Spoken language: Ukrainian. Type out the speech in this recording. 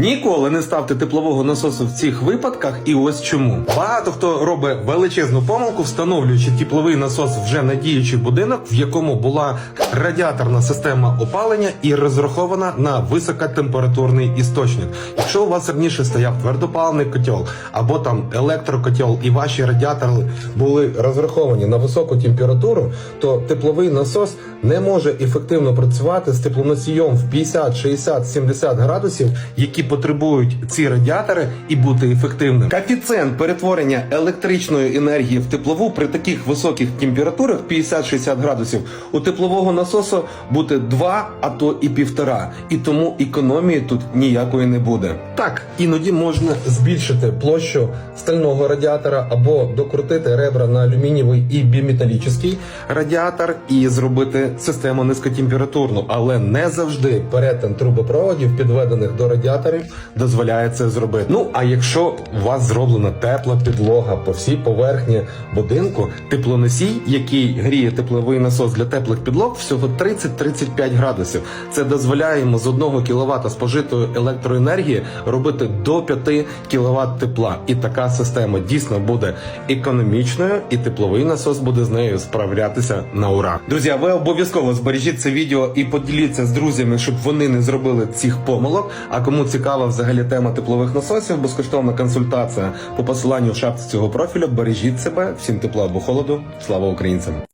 Ніколи не ставте теплового насосу в цих випадках, і ось чому. Багато хто робить величезну помилку, встановлюючи тепловий насос вже на діючий будинок, в якому була радіаторна система опалення і розрахована на високотемпературний істочник. Якщо у вас раніше стояв твердопаливний котел або там електрокотел, і ваші радіатори були розраховані на високу температуру, то тепловий насос не може ефективно працювати з теплоносієм в 50, 60, 70 градусів, які потребують ці радіатори, і бути ефективним. Коефіцієнт перетворення електричної енергії в теплову при таких високих температурах 50-60 градусів у теплового насосу буде 2, а то і півтора. І тому економії тут ніякої не буде. Так, іноді можна збільшити площу стального радіатора або докрутити ребра на алюмінієвий і біметалічний радіатор і зробити систему низькотемпературну, але не завжди перетин трубопроводів, підведених до радіаторів, дозволяє це зробити. Ну а якщо у вас зроблена тепла підлога по всій поверхні будинку, теплоносій, який гріє тепловий насос для теплих підлог, всього 30-35 градусів. Це дозволяє йому з 1 кВт спожитої електроенергії робити до 5 кВт тепла. І така система дійсно буде економічною, і тепловий насос буде з нею справлятися на ура. Друзі, ви обов'язково збережіть це відео і поділіться з друзями, щоб вони не зробили цих помилок. А кому цікава взагалі тема теплових насосів, безкоштовна консультація по посиланню в шапці цього профілю. Бережіть себе, всім тепла або холоду. Слава українцям!